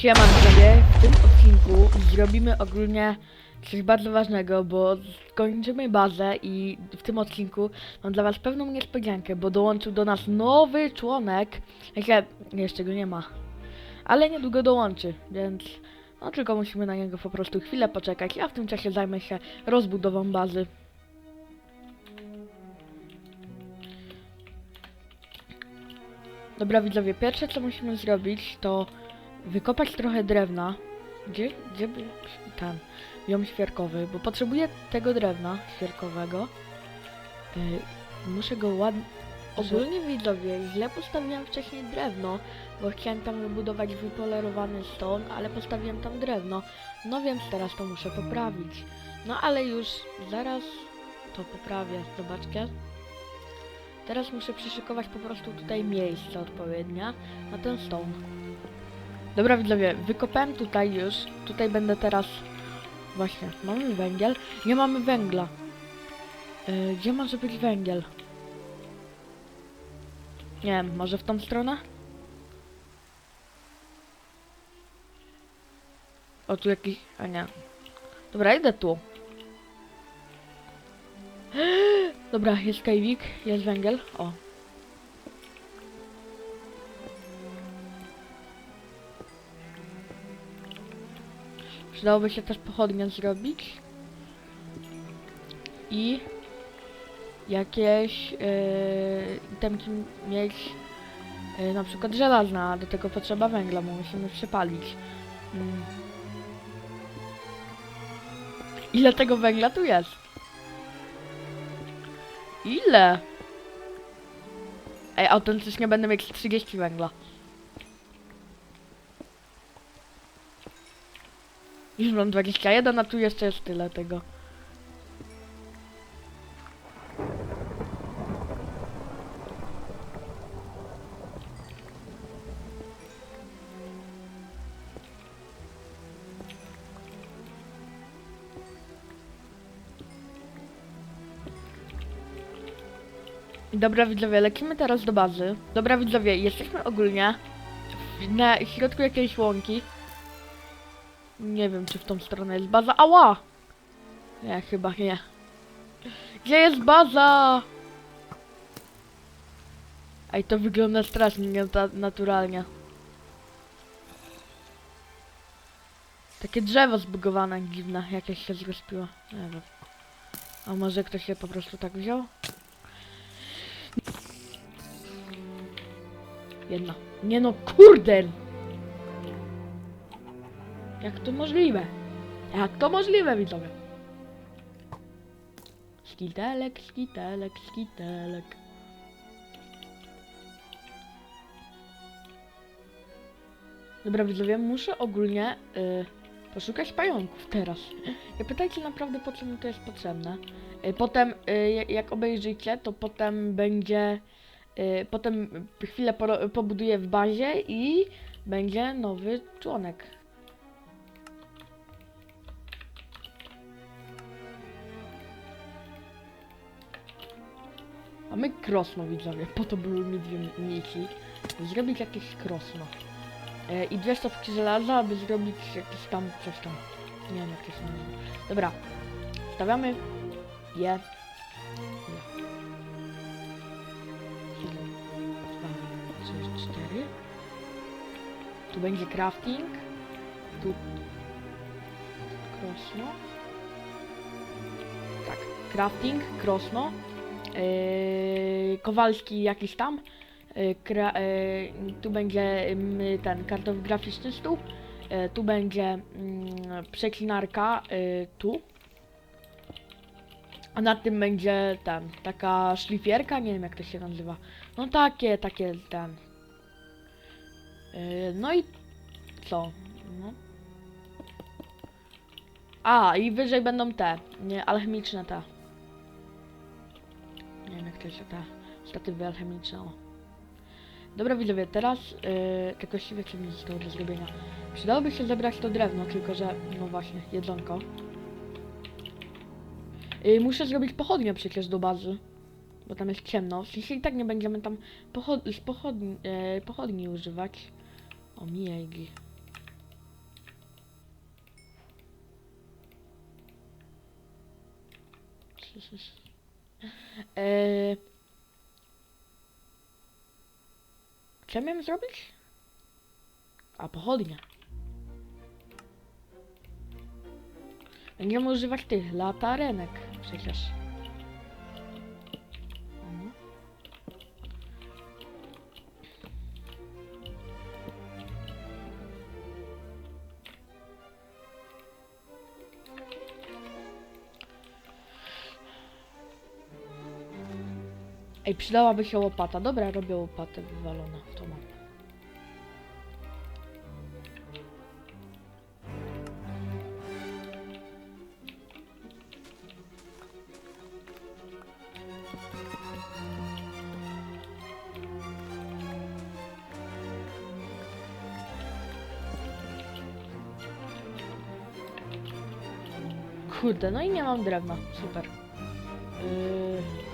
Siema widzowie, w tym odcinku zrobimy ogólnie coś bardzo ważnego, bo skończymy bazę i w tym odcinku mam dla was pewną niespodziankę, bo dołączył do nas nowy członek, jeszcze, jeszcze go nie ma, ale niedługo dołączy, więc no tylko musimy na niego po prostu chwilę poczekać, a w tym czasie zajmę się rozbudową bazy. Dobra widzowie, pierwsze co musimy zrobić to wykopać trochę drewna. Gdzie, gdzie był ten biom świerkowy? Bo potrzebuję tego drewna świerkowego. Y, muszę go ładnie... Ogólnie widzowie, źle postawiłem wcześniej drewno, bo chciałem tam wybudować wypolerowany ston, ale postawiłem tam drewno. No więc teraz to muszę poprawić. No ale już zaraz to poprawię, zobaczcie. Teraz muszę przyszykować po prostu tutaj miejsce odpowiednie na ten stone. Dobra widzowie, wykopałem tutaj już. Tutaj będę teraz... Właśnie, mamy węgiel. Nie mamy węgla. Yy, gdzie może być węgiel? Nie wiem, może w tą stronę? O, tu jakiś... A nie. Dobra, idę tu. Dobra, jest kajwik, jest węgiel. O. Przydałoby się też pochodnie zrobić. I jakieś yy, itemki mieć yy, na przykład żelazna, do tego potrzeba węgla, bo musimy przypalić. Mm. Ile tego węgla tu jest? Ile? Ej, autentycznie będę mieć 30 węgla. Już mam 21, a tu jeszcze jest tyle tego. Dobra widzowie, lecimy teraz do bazy. Dobra widzowie, jesteśmy ogólnie na środku jakiejś łąki. Nie wiem, czy w tą stronę jest baza. Ała! Nie, chyba nie. Gdzie jest baza? Ej, to wygląda strasznie naturalnie. Takie drzewo zbugowane, dziwne, jakieś się zrespiło. Nie wiem. A może ktoś się po prostu tak wziął? Jedna. Nie no, kurde! Jak to możliwe? Jak to możliwe, widzowie? Skitelek, skitelek, skitelek. Dobra, widzowie, muszę ogólnie y, poszukać pająków teraz. Nie pytajcie naprawdę, po co mi to jest potrzebne. Y, potem, y, jak- obejrzycie, to potem będzie... Y, potem chwilę pobuduję w bazie i będzie nowy członek. Mamy krosno, widzowie. Po to były mi dwie niki. Zrobić jakieś krosno. E, I dwie stopki żelaza, aby zrobić jakieś tam coś tam. Nie wiem jak to się nazywa. Dobra. Stawiamy je. trzy, cztery. Tu będzie crafting. Tu krosno. Tak, crafting, krosno. Yy, Kowalski jakiś tam. Yy, kra, yy, tu będzie ten kartograficzny stół. Tu będzie przeklinarka tu. A nad tym będzie ten, taka szlifierka, nie wiem jak to się nazywa. No takie, takie ten. No i co? No. A, i wyżej będą te, nie, alchemiczne te. Nie wiem, jak to jest ta statywę alchemiczną. Dobra widzowie, teraz yy, tylko siwie co mi zostało do zrobienia. Przydałoby się zebrać to drewno, tylko że, no właśnie, jedzonko. Yy, muszę zrobić pochodnie przecież do bazy, bo tam jest ciemno. Jeśli i tak nie będziemy tam pochod z pochodni, yy, pochodni używać. O miegi. Thank Eee, co miałem zrobić? A pochodnie. Będziemy używać tych latarenek przecież. Ej, przydałaby się łopata. Dobra, robię łopatę wywalona. To mam. Kurde, no i nie mam drewna. Super. Yy...